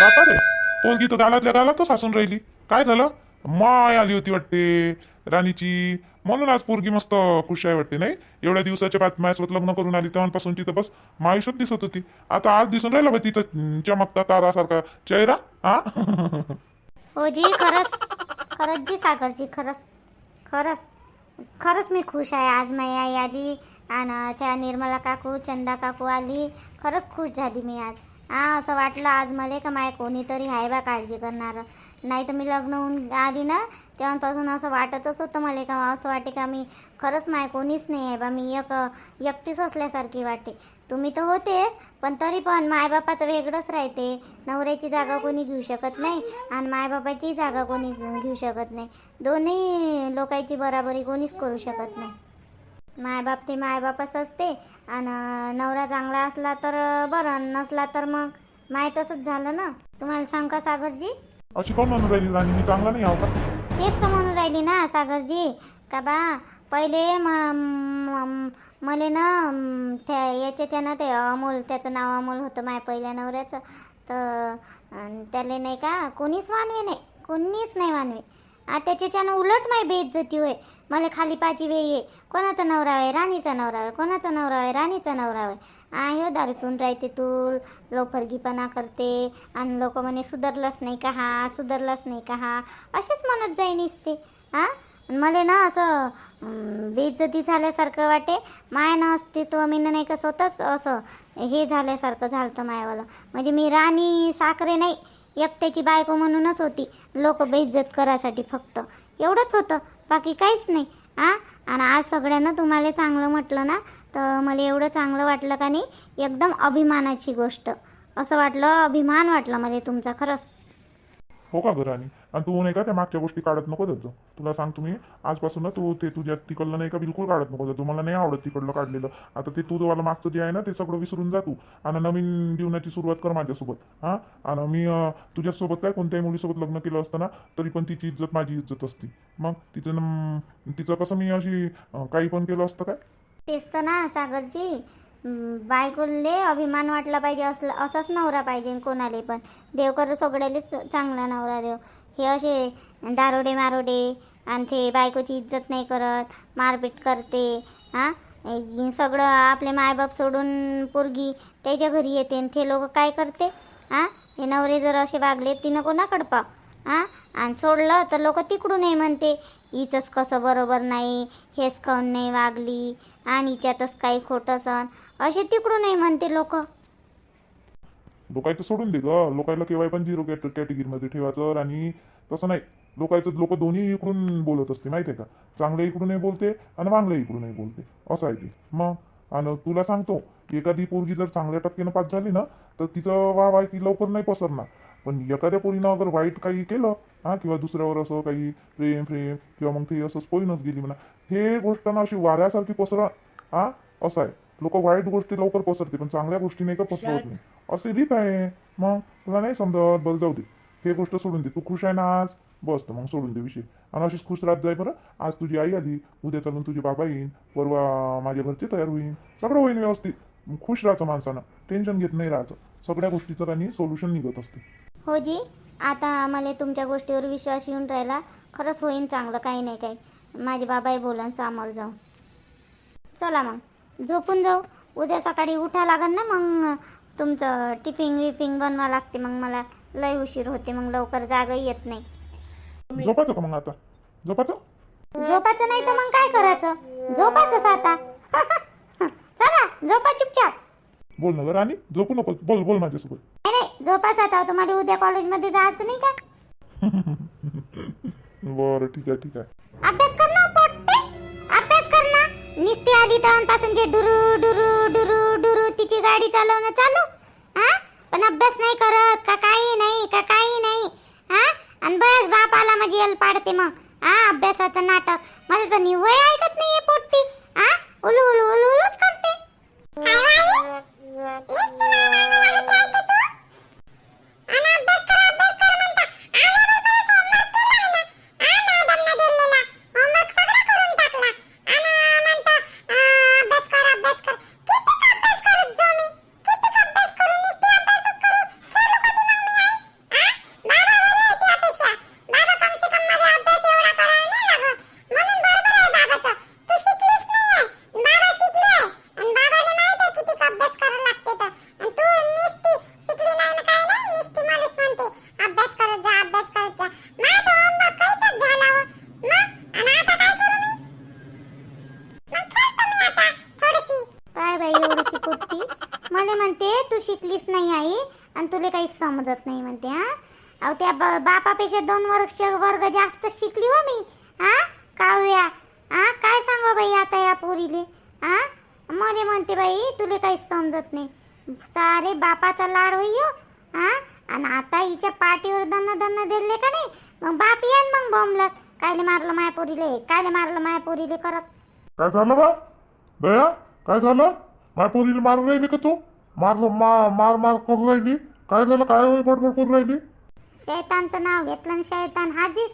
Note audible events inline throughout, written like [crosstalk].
बापा रे पोरगी तर गालातल्या गालातच हसून राहिली. काय झालं? माय आली होती वाटते राणीची. म्हणून आज पोरगी मस्त खुश आहे वाटते नाही? एवढ्या दिवसाच्या बाद माझ्यासोबत लग्न करून आली तेव्हापासून तिथं बस मायुष्यात दिसत होती. आता आज दिसून राहिला बा तिथं चमकता तारासारखा चेहरा हा? हो जी खरंच. खरंच जी सागरजी खरंच. खरंच. खरंच मी खुश आहे. आज माझी आई आली आणि त्या निर्मला काकू चंदा काकू आली. खरंच खुश झाली मी आज. हा असं वाटलं आज मला का माय कोणीतरी आहे बा काळजी करणारं. नाही तर मी लग्न होऊन आली ना तेव्हापासून असं वाटतच होतं मला का असं वाटे का मी खरंच माय कोणीच नाही आहे बा मी एक एकटीच असल्यासारखी वाटे तुम्ही तर होतेच पण तरी पण मायबापाचं वेगळंच राहते. नवऱ्याची जागा कोणी घेऊ शकत नाही आणि मायबापाची जागा कोणी घेऊ शकत नाही. दोन्ही लोकांची बराबरी कोणीच करू शकत नाही. मायबाप ते मायबापच असते. आणि नवरा चांगला असला तर बरं नसला तर मग माय तसंच झालं ना. तुम्हाला सांग का सागरजी? अशी कोण म्हणून राहिली राणी? मी चांगला नाही आहो का? तेच तर म्हणून राहिली ना सागरजी. का बा पहिले म मले ना म, त्या याच्याच्या ना ते अमोल त्याचं नाव अमोल होतं माझ्या पहिल्या नवऱ्याचं. तर अन त्याले नाही का कोणीच मानवे नाही. कोणीच नाही मानवे. त्याच्याच्यानं उलट माय बेइज्जती होय. मला खाली पाची वे ये. कोणाचा नवरा आहे राणीचा नवरा आहे कोणाचा नवरा आहे राणीचा नवरा आहे आ ह्यो दारू पिऊन राहते तू लोफरगीपणा करते. आणि लोक म्हणे सुधारलंच नाही का हा? सुधारलंच नाही का हा? असेच म्हणत जाई निसते. हा आणि मला ना असं बेइज्जती झाल्यासारखं वाटे. माय ना अस्तित्व मी नाही का स्वतःच असं हे झाल्यासारखं झालं होतं मायावालं. म्हणजे मी राणी साखरे नाही. एकट्याची बायको म्हणूनच होती. लोक बेइज्जत करायसाठी फक्त. एवढंच होतं. बाकी काहीच नाही. आ? आणि आज सगळ्यांना तुम्हाला चांगलं म्हटलं ना तर मला एवढं चांगलं वाटलं का नाही? एकदम अभिमानाची गोष्ट. असं वाटलं अभिमान वाटलं मला तुमचा खरंच. हो का बरं? आणि आणि तू नाही का त्या मागच्या गोष्टी काढत नको जात जाऊ तुला सांगतो मी आजपासून ना तू ते तुझ्या तिकडलं नाही का बिलकुल काढत नको तुम्हाला नाही आवडत तिकडलं काढलेलं. आता ते तू तुम्हाला मागचं जे आहे ना ते सगळं विसरून जा तू. आणि नवीन जीवनाची सुरुवात कर माझ्यासोबत. हां? आणि मी तुझ्यासोबत काय कोणत्याही मुलीसोबत लग्न केलं असतं ना तरी पण तिची इज्जत माझी इज्जत असते. मग तिचं तिचं कसं मी अशी काही पण केलं असतं काय? तेच तर ना सागरजी. बायकोले अभिमान वाटला पाहिजे असला असाच नवरा पाहिजे कोणाले पण. देव कर सगळ्यालेच चांगला नवरा देव. हे असे दारोडे मारोडे आणि ते बायकोची इज्जत नाही करत मारपीट करते हां? सगळं आपले मायबाप सोडून पोरगी त्याच्या घरी येते आणि ते लोक काय करते हां? हे नवरे जर असे वागले तिनं कोणाकडं पाव हां? आणि सोडलं तर लोक तिकडून नाही म्हणते हिचंच कसं बरोबर नाही हेच काऊन नाही वागली आणि हिच्यातच काही खोटं सण. असे तिकडून नाही म्हणते लोक. लोकायचं सोडून दे ग. लोकायला केव्हा पण झिरो कॅटेगरीमध्ये ठेवायचं आणि तसं नाही. लोकायचं लोक दोन्ही इकडून बोलत असते माहिती आहे का? चांगलं इकडूनही बोलते आणि वांगलं इकडूनही बोलते. असं आहे ते. मग? आणि तुला सांगतो एखादी पोरगी जर चांगल्या टक्क्यानं पास झाली ना तर तिचं वा वाय की लवकर नाही पसरणार. पण एखाद्या पोरीनं अगर वाईट काही केलं हा किंवा दुसऱ्यावर असं काही प्रेम प्रेम किंवा मग ते असं पळूनच गेली म्हणा हे गोष्ट ना अशी वाऱ्यासारखी पसरा हा असं आहे. लोक वाईट गोष्टी लवकर पसरते पण चांगल्या गोष्टी नाही का पसरवत नाही. असे रीत आहे. मग तुला नाही समजत? बल जाऊ दे. हे गोष्ट सोडून दे. तू खुश आहे ना आज? बस तर मग सोडून दे विषय. आणि अशीच खुश राहत जाय बरं. आज तुझी आई आली. उद्या चालून तुझे बाबा येईन. परवा माझ्या घरचे तयार होईन. सगळं होईन व्यवस्थित. खुश राहायचं माणसानं. टेन्शन घेत नाही राहायचं. सगळ्या गोष्टीचं काही सोल्युशन निघत असते. हो जी आता मला तुमच्या गोष्टीवर विश्वास येऊन राहिला. खरंच होईन चांगलं काही नाही काही. माझे बाबाही बोलन सामोर जाऊन. चला मग झोपून जाऊ. उद्या सकाळी उठा लागन ना मग. तुमचं टिफिन विफिंग बनवा लागते मग मला लय उशीर होते मग लवकर जागही येत नाही. झोपायचं का मग आता? झोपायचं? झोपायचं नाही तर मग काय करायचं? झोपायचंच आता. [laughs] चला झोपा चुपचाप. बोल ना राणी झोपू नको बोल बोल माझ्यासोबत. नाही नाही झोपायचं आता तुम्हाला उद्या कॉलेजमध्ये जायचं नाही का? [laughs] बरं ठीक आहे ठीक आहे. अभ्यास कर ना पोट्टे. अभ्यास कर ना. निस्ती आली पासून जे डुरू डुरू डुरू डुरू तिची गाडी चालवणं चालू. हा? पण अभ्यास नाही करत का काही नाही का काही नाही. हा? आणि बस बापाला माझी यल पाडते मग. हा अभ्यासाचं नाटक. मला तर निवय ऐकत नाहीये पोट्टी. हा? उलू उलू उलू उलूच करते. शिकलीच नाही आई आणि तुले काहीच समजत नाही म्हणते हा? अहो त्या ब बापापेक्षा दोन वर्ष वर्ग जास्त शिकली हो मी हा? काव्या हा? काय सांगा बाई आता या पोरीले हा? मला म्हणते बाई तुले काहीच समजत नाही. सारे बापाचा लाड होई हो हा? आणि आता हिच्या पाठीवर दन्न दन्न दिले का नाही? मग बाप येन मग बोंबलत. कायले मारलं माया पोरीले? कायले मारलं माया पोरीले करत? काय झालं बा? दया काय झालं? माया पोरीला मारून राहिली का तू? मारलं मा मार मार करून राहिली. काय झालं? काय होय बडबड करून राहिली? शैतानचं नाव घेतलं आणि शैतान हाजीर.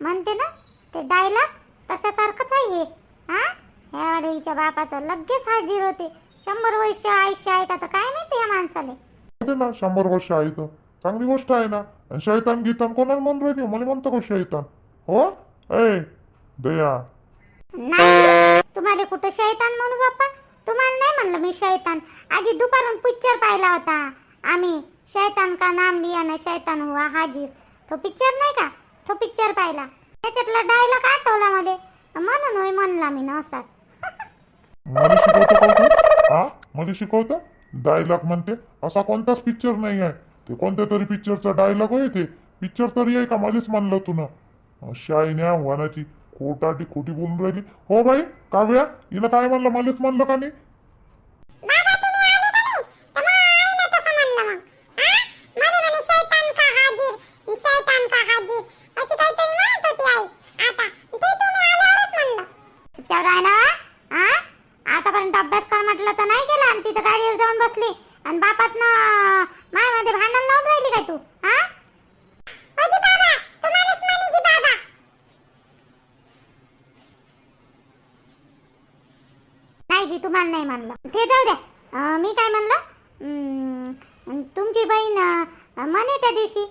म्हणते ना ते डायलॉग तशासारखंच आहे हे. हा ह्या हिच्या बापाचं लगेच हाजीर होते. शंभर वर्ष आयुष्य आहे का तर काय माहिती या माणसाले? होते ना शंभर वर्ष आहे तर चांगली गोष्ट आहे ना. आणि शैतान गीतान कोणाला म्हणून राहिली? मला म्हणतो का शैतान? हो? ए दया. नाही. तुम्हाला कुठं शैतान म्हणू बाप्पा? तुम्हाला नाही म्हणलं मी शैतान. आधी दुपारून पिक्चर पाहिला होता. आम्ही शैतान का नाम लिया ना शैतान हुआ हाजीर. तो पिक्चर नाही का? तो पिक्चर पाहिला. त्याच्यातला डायलॉग आठवला मध्ये म्हणून होय म्हणला मी ना असाच. मला शिकवतो का तू? हा मला शिकवतो? डायलॉग म्हणते. असा कोणताच पिक्चर नाही आहे. ते कोणत्या तरी पिक्चरचा डायलॉग होय ते. पिक्चर तरी आहे का मलाच म्हणलं तू ना? शायन्या वानाची. खोटाटी खोटी बोलून राहिली. हो बाई काव्या हिनं काय म्हणलं? मलाच म्हणलं का नाही? आतापर्यंत अभ्यास कर म्हटलं तर नाही केला आणि तिथं गाडीवर जाऊन बसली. आणि बापात ना मायामध्ये भांडण लावून राहिली काय तू? तू मान तुम्हाला नाही मानलं. ते जाऊ द्या. मी काय म्हणलं? तुमची बहीण म्हणे त्या दिवशी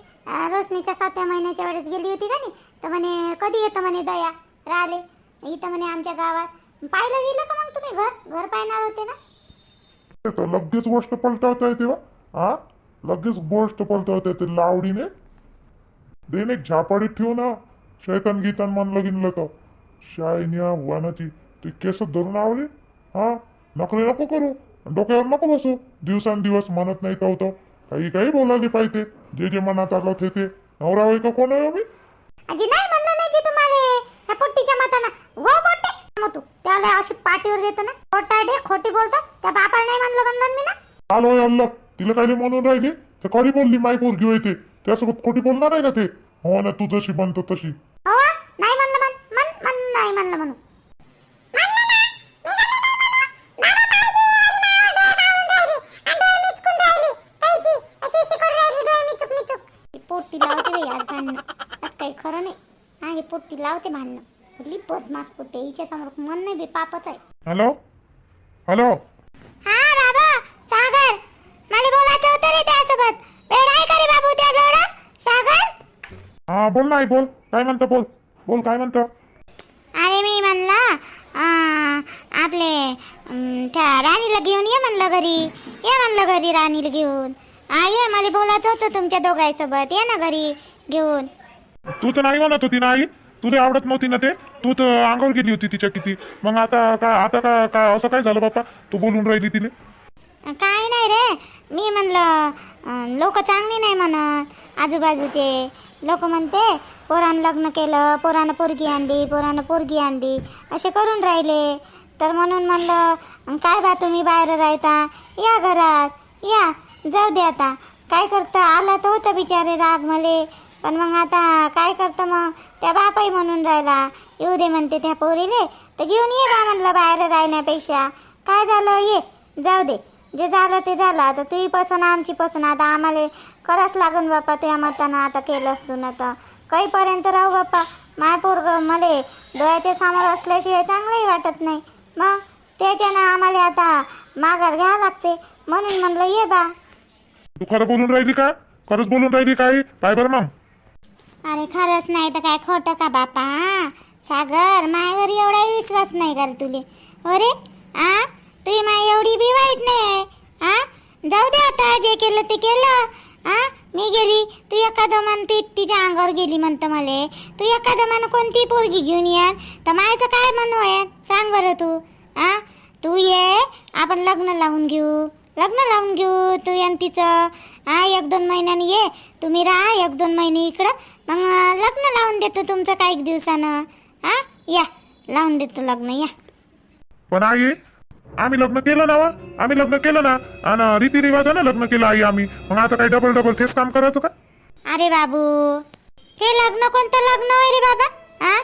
रोशनीच्या सातव्या महिन्याच्या वेळेस गेली होती का नाही? तर म्हणे कधी येतं म्हणे दया? राहिले. इथं म्हणे आमच्या गावात. पाहिलं गेलं का मग तुम्ही? घर घर पाहणार होते ना? तर लगेच गोष्ट पलटवता येते हो. वा हा लगेच गोष्ट पलटवता येते लावडीने. देणे झापाडीत ठेवू ना. शैतान गीतान म्हणलं गिनलं तर. शायन्या वानाची ते केस धरून आवडे हा? नकली नको करू. डोक्यावर नको बसू. दिवसांदिवस म्हणत नाही होतं? काही काही बोलायला पाहिजे. जे जे मनात आलं ते ते. नवरा होय का कोण आहे हो मी? अजी नाही म्हणलं नाही की तुम्हाला. ह्या पोट्टीच्या मतानं. हो पोट्टे. मग तू. त्याला अशी पाठीवर देतो ना. पोटाडे खोटी बोलतो. त्या बापाला नाही म्हणलं म्हणलं मी ना. आलो अल्लग. तिला काही म्हणून राहिली. ते खरी बोलली माय पोरगी होय ते. त्यासोबत खोटी बोलणार आहे का ते? हो ना तू जशी बनतो तशी. हो नाही म्हणलं म्हण. म्हण म्हण नाही म्हणलं म्हणू पोट्टी लावते बाई आज भांडणं आज काही खरं नाही हा हे पोट्टी लावते भांडणं बदमास पोट्टे हिच्या समोर मन नाही बे पापच आहे. हॅलो? हॅलो? हा बाबा सागर. मला बोलायचं होतं रे त्यासोबत. वेळ आहे का रे बाबू त्या जवळ सागर? हा बोल नाही बोल. काय म्हणतो बोल. बोल काय म्हणतो? अरे मी म्हणलं अं, आपले अं, त्या राणीला घेऊन ये म्हणलं घरी. ये म्हणलं घरी राणीला घेऊन. हा ये मला बोलायचं होतं तुमच्या दोघांसोबत. ये ना घरी घेऊन. तू तर नाही म्हणत होती नाही तुला आवडत नव्हती ना ते? तू तर अंगावर गेली होती तिच्या किती. मग आता काय आता काय काय असं काय झालं बाप्पा? तू बोलून राहिली तिने. काय नाही रे. मी म्हणलं लोक चांगली नाही म्हणत. आजूबाजूचे लोक म्हणते पोरानं लग्न केलं पोरानं पोरगी आणली पोरानं पोरगी आणली. असे करून राहिले. तर म्हणून म्हणलं काय बा तुम्ही बाहेर राहता? या घरात. या जाऊ दे आता. काय करता? आला तर होतं बिचारे राग मले. पण मग आता काय करतं मग? त्या बापाई म्हणून राहिला. येऊ दे म्हणते त्या पोरीले तर घेऊन ये बा म्हणलं बाहेर राहण्यापेक्षा. काय झालं? ये जाऊ दे. जे झालं ते झालं. आता तुही पसंत आमची पसंत आता आम्हाला करावंच लागन बापा त्या मतानं आता केलंस तू ना तर. काहीपर्यंत राहू बापा? माय पोरग मले डोळ्याच्या समोर असल्याशिवाय चांगलंही वाटत नाही. मग त्याच्यानं आम्हाला आता माघार घ्यावं लागते. म्हणून म्हणलं ये बा. तू खरं बोलून राहिली का? खरंच बोलून राहिली काय पाय बरं मग अरे खरंच नाही तर काय खोटं का बापा सागर मायावर एवढा विश्वास नाही कर तुले. अरे आ? तुझी माय एवढी बी वाईट नाही आहे आ? जाऊ दे आता जे केलं ते केलं. आ? मी गेली तू एखादं मान ती तिच्या अंगावर गेली म्हणतं मले. तू एखादं मान कोणती पोरगी घेऊन ये. तर मायचं काय म्हणू आहे? सांग बरं तू. आ? तू ये आपण लग्न लावून घेऊ. लग्न लावून घेऊ तू आणि तिचं. हा एक दोन महिन्याने ये. तुम्ही राहा एक दोन महिने इकडं. मग लग्न लावून देतो तुमचं काही दिवसानं. हा या. लावून देतो लग्न या. पण आई आम्ही लग्न केलं ना वा? आम्ही लग्न केलं ना? आणि रीतिरिवाजानं लग्न केलं आई आम्ही. मग आता काही डबल डबल तेच काम करायचं का? अरे बाबू ते लग्न कोणतं लग्न होय रे बाबा? हा?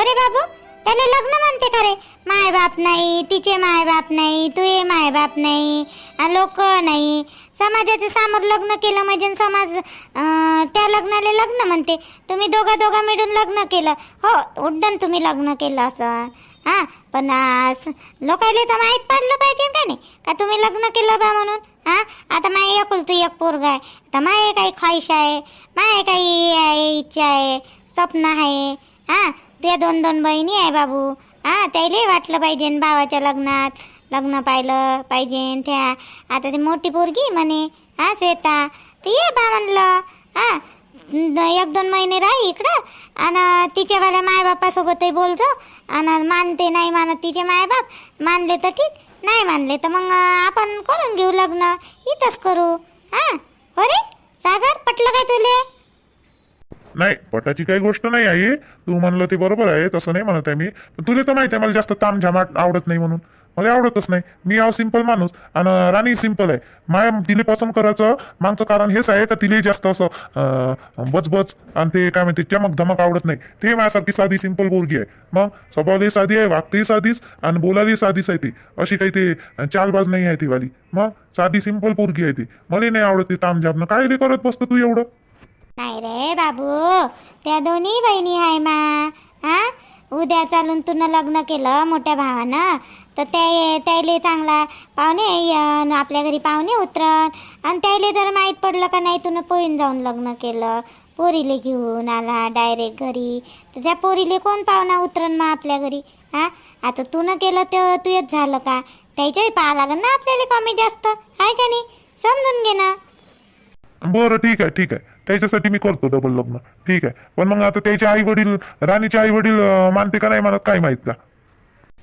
अरे बाबू त्याला लग्न म्हणते का रे? माय बाप नाही तिचे माय बाप नाही तुझे माय बाप नाही लोक नाही. समाजाच्या समोर लग्न केलं म्हणजे समाज त्या लग्नाला लग्न म्हणते. तुम्ही दोघा दोघा मिळून लग्न केलं. हो उड्डण तुम्ही लग्न केलं असं. हां पण लोकायले तर माहीत पडलं पाहिजे का नाही? का तुम्ही लग्न केलं बा म्हणून? हां आता माय एकुलती एक पोरगा आहे. आता माय काही ख्वाहिश आहे माय काही आहे, इच्छा आहे स्वप्न आहे. हां त्या दोन दोन बहिणी आहे बाबू. हां त्याला वाटलं पाहिजे न भावाच्या लग्नात लग्न पाहिलं पाहिजे त्या. आता ती मोठी पोरगी म्हणे. हा श्वेता ती ये बा म्हणलं हा एक दोन महिने राही इकडं. आणि तिच्यावाल्या मायबापासोबतही बोलतो आणि मानते नाही मानत तिचे मायबाप. मानले तर ठीक नाही मानले तर मग आपण करून घेऊ लग्न. इथंच करू. हां हो रे? सागर पटलं काय तुले? नाही पटाची काही गोष्ट नाही आहे तू म्हणलं ते बरोबर आहे तसं नाही म्हणत आहे मी. पण तुला तर माहिती आहे मला जास्त तामझामाट आवडत नाही म्हणून. मला आवडतच नाही. मी आव सिंपल माणूस आणि राणी सिंपल आहे. माय तिले पसंत करायचं मागचं कारण हेच आहे का तिले जास्त असं बचबच आणि ते काय म्हणते चमक धमक आवडत नाही. ते माझ्यासारखी साधी सिंपल पोरगी आहे. मग स्वभावही साधी आहे वागतेही साधीच आणि बोलायलाही साधीच आहे ती. अशी काही ते चालबाज नाही आहे ती वाली. मग साधी सिंपल पोरगी आहे ती. मला नाही आवडत ती तामझामनं. काय करत बसतं तू एवढं? नाही रे बाबू त्या दोन्ही बहिणी आहे मा. हा उद्या चालून तुनं लग्न केलं मोठ्या भावानं. तर त्या त्याले चांगला पाहुणे येन आपल्या घरी पाहुणे उतरण आणि त्याले जर माहीत पडलं का नाही तुनं पोईन जाऊन लग्न केलं. पोरीले घेऊन आला डायरेक्ट घरी. तर त्या पोरीले कोण पाहुणा उतरण मग आपल्या घरी? हा आता तुनं केलं तर तुझंच झालं का? त्याच्याही पाहा लागेल ना आपल्याला कमी जास्त. आहे का नाही? समजून घे ना. बरं ठीक आहे ठीक आहे. त्याच्यासाठी मी करतो डबल लग्न. ठीक आहे. पण मग आता त्याचे आई वडील राणीचे आई वडील मानते का नाही म्हणत काय माहीत का?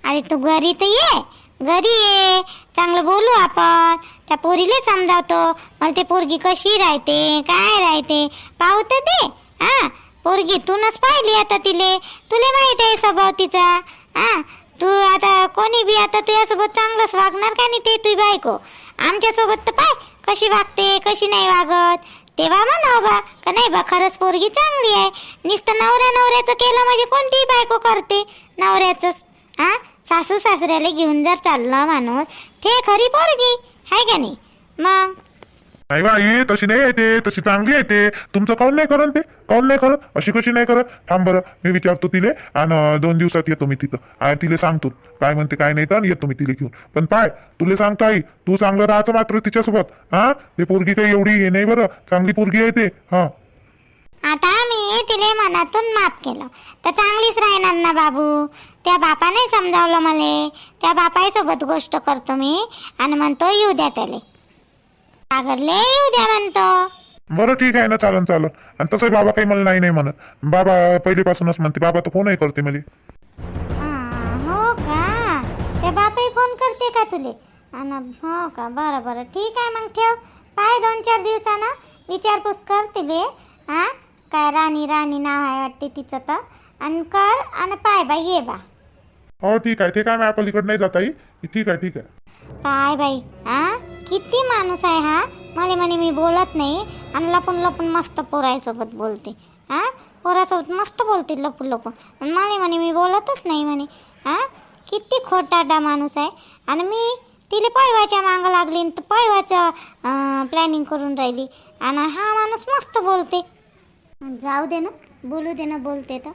अरे तू घरी तर ये. घरी ये. चांगलं बोलू आपण. त्या पोरीला समजावतो. मला ते पोरगी कशी राहते? काय राहते? पाहू तर दे. हा? पोरगी तूनच पाहिली आता तिले. तुले माहीत आहे स्वभाव तिचा? हा? तू आता कोणी बी आता तुझ्यासोबत चांगलंच वागणार का नाही ते? तुझी बायको. आमच्यासोबत तर पाय. कशी वागते? कशी नाही वागत? तेव्हा म्हणाव बा का नाही बा खरंच पोरगी चांगली आहे. नुसतं नवऱ्या नवऱ्याचं केलं म्हणजे कोणतीही बायको करते नवऱ्याचंच. हा? सासू सासऱ्याला घेऊन जर चाललं माणूस ते खरी पोरगी आहे का नाही? मग? नाही बाई तशी नाही येते तशी चांगली येते तुमचं काऊन नाही करत ते? काऊन नाही करत अशी कशी नाही करत? थांब बरं मी विचारतो तिले आणि दोन दिवसात येतो मी तिथं. आणि तिला सांगतो. काय म्हणते काय नाही तर येतो मी तिला घेऊन. पण पाय तुला सांगतो आई तू चांगलं राहायचं मात्र तिच्यासोबत. हा? ते पोरगी काही एवढी हे नाही बरं. चांगली पोरगी आहे ते. हा. आता मी तिले मनातून माफ केलं. तर चांगलीच राहणार ना बाबू. त्या बापाने समजावलं मले. त्या बापाईसोबत गोष्ट करतो मी. आणि म्हणतो येऊ द्या त्याले. सागरले येऊ द्या म्हणतो. बरं ठीक आहे ना चालन चालन. आणि तसंही बाबा काही मला नाही नाही म्हणत. बाबा पहिलेपासूनच म्हणते बाबा तर फोनही करते मला. हा, का? त्या बापाही फोन करते का तुले? आणि हो का? बरं बरं. ठीक आहे मग ठेव. पाय दोन चार दिवसानं विचारपूस कर तिले. हा काय राणी राणी नाव आहे वाटते तिचं तर. आणि कर आणि पाय बाई ये बा. हो ठीक आहे. ते काय मी पलीकडे नाही जाता येईल ठीक आहे ठीक आहे. काय बाई हा किती माणूस आहे हा? मला म्हणे मी बोलत नाही. आणि लपून लपून मस्त पोरायसोबत बोलते. हा पोरासोबत मस्त बोलते लपून लपून. आणि मला म्हणे मी बोलतच नाही म्हणे. हा किती खोटाडा माणूस आहे. आणि मी तिला पैवायच्या मागं लागली तर पैवायचं प्लॅनिंग करून राहिली. आणि हा माणूस मस्त बोलते. जाऊ दे ना. बोलू दे ना बोलते तर.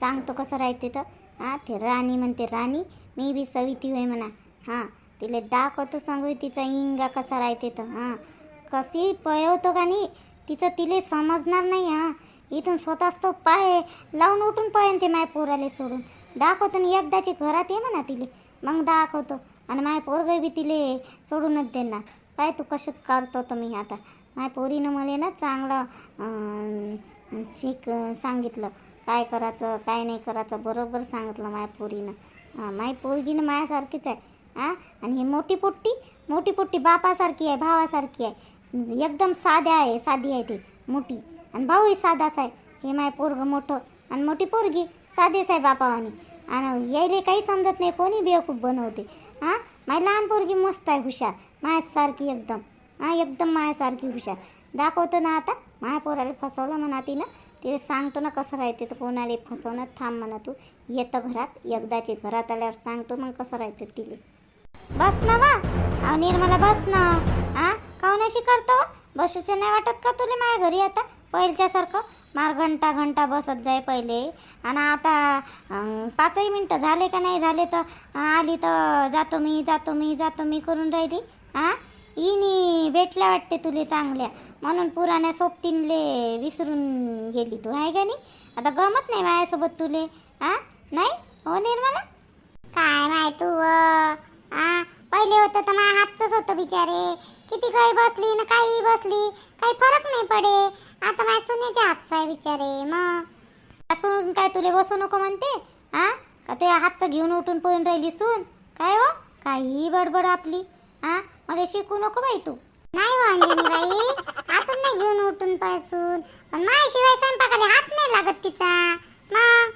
सांगतो कसं राहते तर. हां ते राणी म्हणते राणी मी बी सविती होय म्हणा. हां. तिले दाखवतो सांगू तिचा इंगा कसा राहते तर हां. कशी पळवतो का नाही तिचं तिले समजणार नाही हां. इथून स्वतःच तो पाय लावून उठून पळेन ते माय पोराले सोडून. दाखवतो आणि एकदाची घरात ये म्हणा तिले. मग दाखवतो. आणि माय पोरगं बी तिले सोडूनच देणार. काय तू कसं करतो तुम्ही आता. माय पोरीनं मला ना चांगलं शिक सांगितलं. काय करायचं काय नाही करायचं बरोबर सांगितलं माय पोरीनं. हां माय पोरगीनं माझ्यासारखीच आहे. हां? आणि ही मोठी पोट्टी मोठी पुट्टी बापासारखी आहे भावासारखी आहे. एकदम साध्या आहे साधी आहे ती मोठी. आणि भाऊही साधाच आहे हे माय पोरगं मोठं. आणि मोठी पोरगी साधीच आहे बापावानी. आणि यायले काही समजत नाही कोणी बेवकूफ बनवते. हां? माय लहान पोरगी मस्त आहे हुशार. माझ्यासारखी एकदम. हां एकदम मायासारखी हुशार. दाखवतो ना आता माया पोराला फसवलं म्हणा तिनं. ते सांगतो ना कसं राहते तर कोणाला फसवणं थांब म्हणा तू. येतं घरात एकदाचे घरात आल्यावर सांगतो मग कसं राहते तिला. बस ना वा. अहो निर्मला बस ना. आ? काऊन अशी करतो बसूचं नाही वाटत का तुला माझ्या घरी आता? पहिल्यासारखं मार घंटा घंटा बसत जाय पहिले. आणि आता पाचही मिनटं झाले का नाही झाले तर आली तर जातो मी जातो मी जातो मी करून राहिली. आ? इनी भेटल्या वाटते तुले चांगल्या. म्हणून पुराण्या सोबतींले विसरून गेली तू आहे का नाही? आता गमत नाही माझ्यासोबत तुले. आ? नाही? हो निर्मला काय माय तू आ पहिले होतं तर माझ्या हातचंच होतं बिचारे. किती काही बसली ना काही बसली काही फरक नाही पडे. आता माझ्या सुनेच्या हातचं आहे बिचारे मग. सून काय तुले बसू नको म्हणते? आ? का ते हातचं घेऊन उठून पळून राहिली सून? काय हो? काही बडबड आपली. आ? मला शिकू नको बाई तू. नाही हो अंजनी बाई हातून नाही घेऊन उठून पासून पण माझ्याशिवाय स्वयंपाकाला हात नाही लागत तिचा. मग?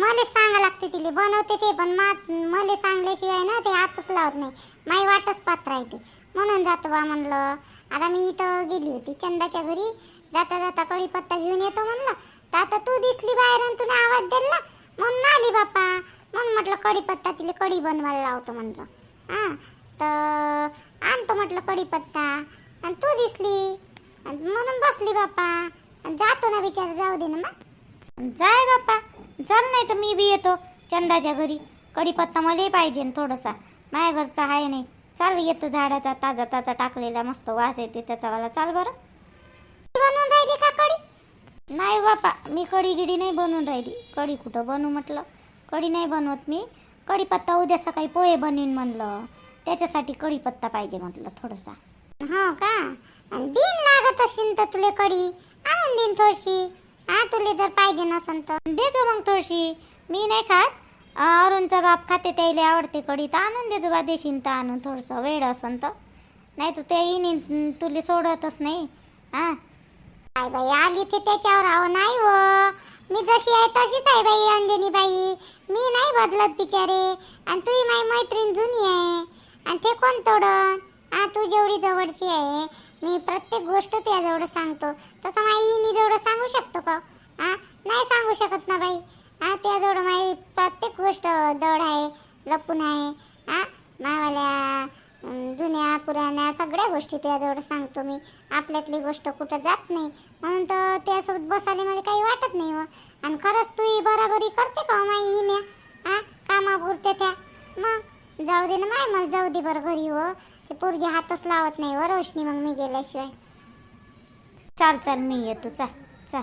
मला सांगा लागते तिले बनवते ते पण मा मला सांगल्याशिवाय ना ते हातच लावत नाही. माई वाटच पात्र आहे ते म्हणून जातो बा म्हणलं. आता मी इथं गेली होती चंदाच्या घरी. जाता जाता कढीपत्ता घेऊन येतो म्हणलं. तर आता तू दिसली बाहेर आणि तुने आवाज दिला. म्हणून आली बापा. म्हणून म्हटलं कढीपत्ता तिला कढी बनवायला लावतो म्हटलं हां तर आणतो म्हटलं कढीपत्ता. आणि तू दिसली. आणि म्हणून बसली बापा. आणि जातो ना विचार जाऊ दे ना मग. जाय बापा. चल नाही तर मी बी येतो चंदाच्या घरी. कढीपत्ता मलाही पाहिजे न थोडासा. माझ्या घरचा आहे नाही. चाल येतो झाडाचा ताजा ताजा टाकलेला मस्त वास येते त्याचा वाला चाल बरं. बनवून राहिली का कढी? नाही बापा मी कढी गिडी नाही बनवून राहिली. कढी कुठं बनवू म्हटलं? कढी नाही बनवत मी. कढीपत्ता उद्या सकाळी पोहे बनवीन म्हणलं. त्याच्यासाठी कढीपत्ता पाहिजे म्हटलं थोडासा. हो का? दिन लागत असेल तर तुले कढी. आणून देईन थोडीशी. हा जर पाहिजे नसन तर. देजो मग थोडीशी मी नाही खात. अरुणचा बाप खाते त्याला आवडते कडी तर आणून देजो बा देशील तर आणून थोडंसं. वेळ असन तर. नाही तर ते येईन तुले सोडतच नाही. हा? काय बाई आली ते त्याच्यावर. आहो नाही हो. मी जशी आहे तशीच आहे बाई अंजनी बाई मी नाही बदलत बिचारे. आणि तुही माझी मैत्रीण जुनी आहे. आणि ते कोण तोडन? हा तू जेवढी जवळची आहे. मी प्रत्येक गोष्ट तुझ्याजवळ सांगतो. तसं माईनी जेवढं सांगू शकतो का? हां? नाही सांगू शकत ना बाई. हा त्याजवळ माझी प्रत्येक गोष्ट दड आहे लपून आहे. हा? मावाल्या जुन्या पुराण्या सगळ्या गोष्टी त्याजवळ सांगतो मी. आपल्यातली गोष्ट कुठं जात नाही. म्हणून तर त्यासोबत बसायला मला काही वाटत नाही हो. आणि खरंच तू ही बराबरी करते का हो माई हिने हा? कामापुरते त्या. मग? जाऊ दे ना माय मला जाऊ दे बरं घरी हो. ते पोरगी हातच लावत नाही व रोशनी मग मी गेल्याशिवाय. चाल चाल मी येतो. चाल चाल.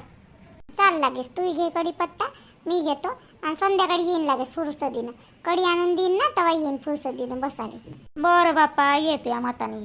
चाल लागेस. तू घे कढीपत्ता मी घेतो. आणि संध्याकाळी येईन लागेस फुरसदीनं कढी आणून देईन ना तेव्हा येईन फुरसदीनं बसाले बरं बापा येते या माताने